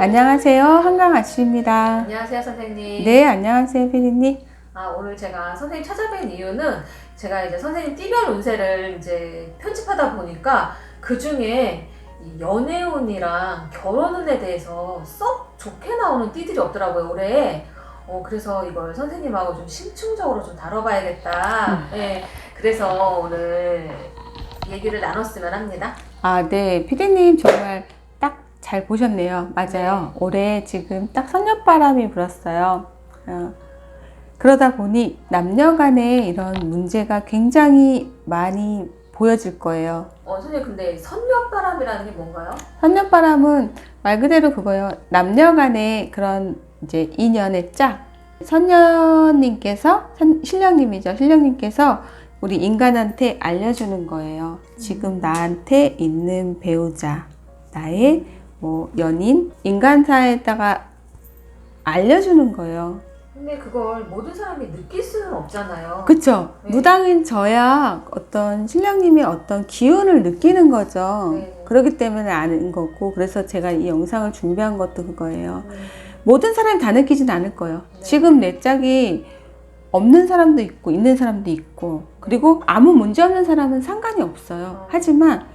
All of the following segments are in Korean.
안녕하세요. 한강 아씨입니다. 안녕하세요, 선생님. 네, 안녕하세요, 피디님. 아, 오늘 제가 선생님 찾아뵌 이유는 제가 이제 선생님 띠별 운세를 이제 편집하다 보니까 그 중에 이 연애운이랑 결혼운에 대해서 썩 좋게 나오는 띠들이 없더라고요, 올해. 어, 그래서 이걸 선생님하고 좀 심층적으로 좀 다뤄봐야겠다. 네, 그래서 오늘 얘기를 나눴으면 합니다. 아, 네, 피디님 정말 딱 잘 보셨네요. 맞아요. 올해 지금 딱 선녀바람이 불었어요. 어, 그러다 보니 남녀 간에 이런 문제가 굉장히 많이 보여질 거예요. 어, 선생님, 근데 선녀바람이라는 게 뭔가요? 선녀바람은 말 그대로 그거예요. 남녀 간의 그런 이제 인연의 짝. 선녀님께서, 선- 신령님이죠. 신령님께서 우리 인간한테 알려주는 거예요. 지금 나한테 있는 배우자, 나의 뭐 연인, 인간 사에다가 알려주는 거예요. 근데 그걸 모든 사람이 느낄 수는 없잖아요. 그쵸? 네. 무당인 저야 어떤 신령님의 어떤 기운을 느끼는 거죠. 네. 그렇기 때문에 아는 거고, 그래서 제가 이 영상을 준비한 것도 그거예요. 음, 모든 사람이 다 느끼진 않을 거예요. 네. 지금 내 짝이 없는 사람도 있고, 있는 사람도 있고, 그리고 아무 문제 없는 사람은 상관이 없어요. 어. 하지만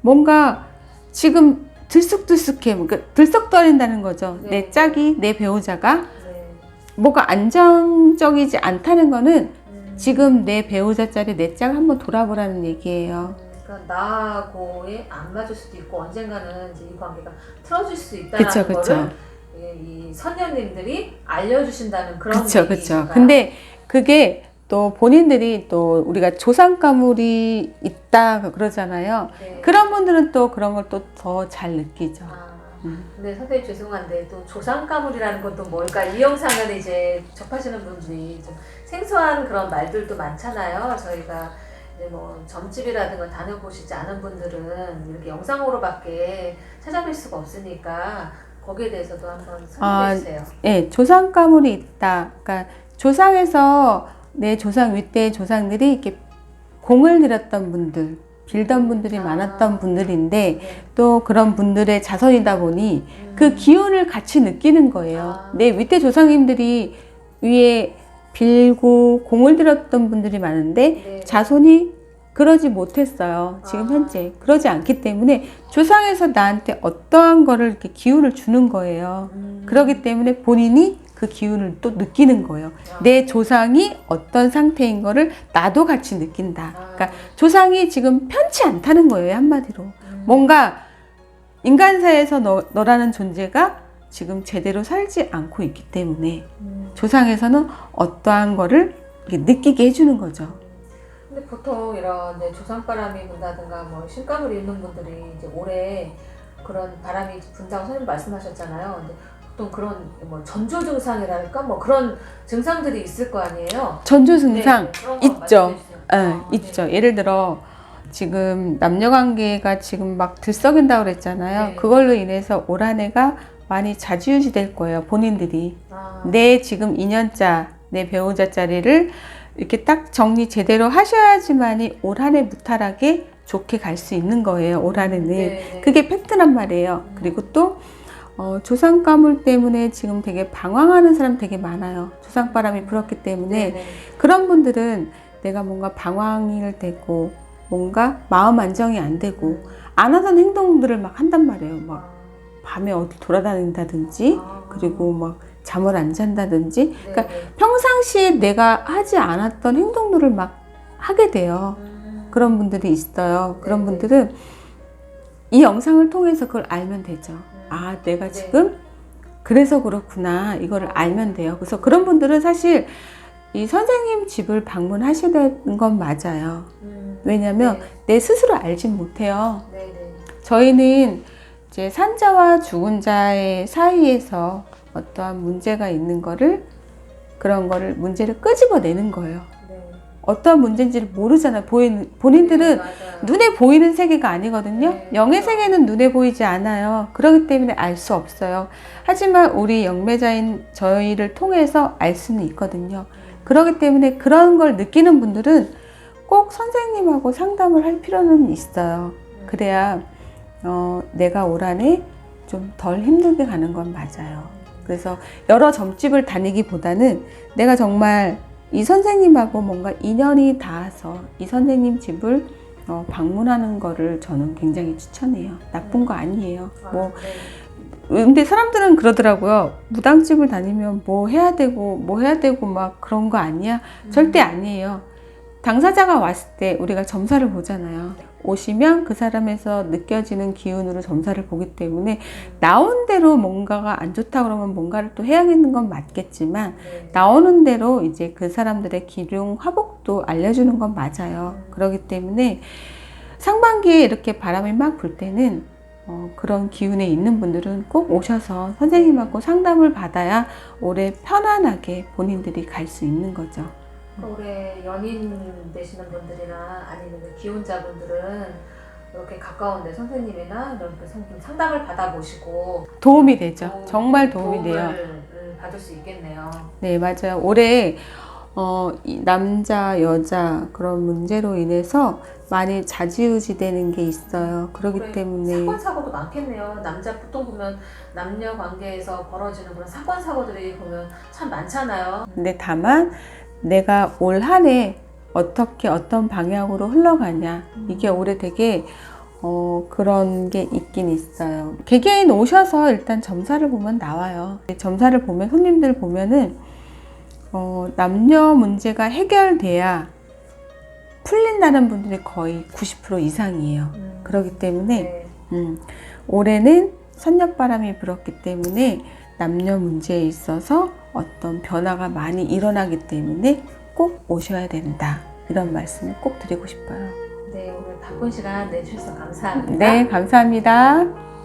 뭔가 지금 들쑥들쑥해, 그러니까 들썩거린다는 거죠. 네. 내 짝이, 내 배우자가 네. 뭐가 안정적이지 않다는 거는 음, 지금 내 배우자 자리 내 짝을 한번 돌아보라는 얘기예요. 음, 그러니까 나하고의 안 맞을 수도 있고 언젠가는 이제 이 관계가 틀어질 수 있다는 그쵸. 거를 이, 이 선녀님들이 알려주신다는 그런 그쵸, 그쵸. 근데 그게 또 본인들이 또 우리가 조상 가물이 있다 그러잖아요. 네. 그런 분들은 또 그런 걸 또 더 잘 느끼죠. 아, 음. 근데 선생님 죄송한데 또 조상가물이라는 건 또 뭘까? 이 영상을 이제 접하시는 분들이 좀 생소한 그런 말들도 많잖아요. 저희가 이제 뭐 점집이라든가 다녀보시지 않은 분들은 이렇게 영상으로밖에 찾아뵐 수가 없으니까 거기에 대해서도 한번 아, 설명해 주세요. 예, 조상 가물이 있다. 그러니까 조상에서 내 조상 윗대 조상들이 이렇게 공을 들였던 분들, 빌던 분들이 아. 많았던 분들인데 네. 또 그런 분들의 자손이다 보니 음. 그 기운을 같이 느끼는 거예요. 아. 내 윗대 조상님들이 위에 빌고 공을 들였던 분들이 많은데 네. 자손이 그러지 못했어요. 지금 아. 현재 그러지 않기 때문에 조상에서 나한테 어떠한 거를 이렇게 기운을 주는 거예요. 음. 그렇기 때문에 본인이 그 기운을 또 느끼는 거예요. 아. 내 조상이 어떤 상태인 거를 나도 같이 느낀다. 아. 그러니까 조상이 지금 편치 않다는 거예요, 한마디로. 음. 뭔가 인간사에서 너, 너라는 존재가 지금 제대로 살지 않고 있기 때문에 음. 조상에서는 어떠한 거를 느끼게 해주는 거죠. 근데 보통 이런 이제 조상 바람이 분다든가 뭐 신감을 입는 분들이 이제 올해 그런 바람이 분다고 선생님 말씀하셨잖아요. 근데 보통 그런 뭐 전조 증상이랄까 뭐 그런 증상들이 있을 거 아니에요. 전조 증상 네, 있죠. 예, 아, 있죠. 예를 들어 지금 남녀 관계가 지금 막 들썩인다고 그랬잖아요. 네. 그걸로 인해서 올 한 해가 많이 좌지우지 될 거예요. 본인들이 아, 내 지금 인연자, 내 배우자 자리를 이렇게 딱 정리 제대로 하셔야지만이 올 한 해 무탈하게 좋게 갈 수 있는 거예요. 올 한 해는. 네, 네. 그게 팩트란 말이에요. 음. 그리고 또 어, 조상 가물 때문에 지금 되게 방황하는 사람 되게 많아요. 조상 바람이 불었기 때문에 네, 네. 그런 분들은 내가 뭔가 방황이 되고 뭔가 마음 안정이 안 되고 안 하던 행동들을 막 한단 말이에요. 막 밤에 어디 돌아다닌다든지 아, 그리고 막 잠을 안 잔다든지 네, 그러니까 네. 평상시에 내가 하지 않았던 행동들을 막 하게 돼요. 음. 그런 분들이 있어요. 그런 네네. 분들은 이 영상을 통해서 그걸 알면 되죠. 음. 아, 내가 네. 지금 그래서 그렇구나. 이거를 알면 돼요. 그래서 그런 분들은 사실 이 선생님 집을 방문하셔야 되는 건 맞아요. 음. 왜냐면 내 스스로 알진 못해요. 네, 네, 네. 저희는 이제 산자와 죽은 자의 사이에서 어떠한 문제가 있는 거를 그런 거를 문제를 끄집어내는 거예요. 네. 어떤 문제인지를 모르잖아요. 보이는, 본인들은 네. 눈에 보이는 세계가 아니거든요. 네, 영의. 세계는 눈에 보이지 않아요. 그렇기 때문에 알 수 없어요. 하지만 우리 영매자인 저희를 통해서 알 수는 있거든요. 그렇기 때문에 그런 걸 느끼는 분들은 꼭 선생님하고 상담을 할 필요는 있어요. 그래야 어, 내가 올 한해 좀 덜 힘들게 가는 건 맞아요. 그래서 여러 점집을 다니기보다는 내가 정말 이 선생님하고 뭔가 인연이 닿아서 이 선생님 집을 어, 방문하는 거를 저는 굉장히 추천해요. 나쁜 거 아니에요. 아, 뭐 네. 근데 사람들은 그러더라고요. 무당집을 다니면 뭐 해야 되고 뭐 해야 되고 막 그런 거 아니야? 절대 아니에요. 당사자가 왔을 때 우리가 점사를 보잖아요. 오시면 그 사람에서 느껴지는 기운으로 점사를 보기 때문에 나온 대로 뭔가가 안 좋다 그러면 뭔가를 또 해야겠는 건 맞겠지만 네. 나오는 대로 이제 그 사람들의 기륭 화복도 알려주는 건 맞아요. 그렇기 때문에 상반기에 이렇게 바람이 막 불 때는 어, 그런 기운에 있는 분들은 꼭 오셔서 선생님하고 상담을 받아야 올해 편안하게 본인들이 갈 수 있는 거죠. 올해 연인 되시는 분들이나 아니면 기혼자분들은 이렇게 가까운데 선생님이나 이렇게 상- 상담을 받아보시고 도움이 되죠. 도- 정말 도움이 돼요. 음, 받을 수 있겠네요. 네, 맞아요. 올해 어, 이 남자, 여자 그런 문제로 인해서 많이 자지우지 되는 게 있어요. 그렇기 그래, 때문에 사건 사고도 많겠네요. 남자 보통 보면 남녀 관계에서 벌어지는 그런 사건 사고들이 보면 참 많잖아요. 근데 다만 내가 올 한 해 어떻게 어떤 방향으로 흘러가냐 이게 올해 되게 어, 그런 게 있긴 있어요. 개개인 오셔서 일단 점사를 보면 나와요. 점사를 보면 손님들 보면은 어, 남녀 문제가 해결돼야 풀린다는 분들이 거의 90% 이상이에요. 음, 그렇기 때문에 네. 음, 올해는 선녀바람이 불었기 때문에 남녀 문제에 있어서 어떤 변화가 많이 일어나기 때문에 꼭 오셔야 된다. 이런 말씀을 꼭 드리고 싶어요. 네, 오늘 바쁜 시간 내주셔서 감사합니다. 네, 감사합니다.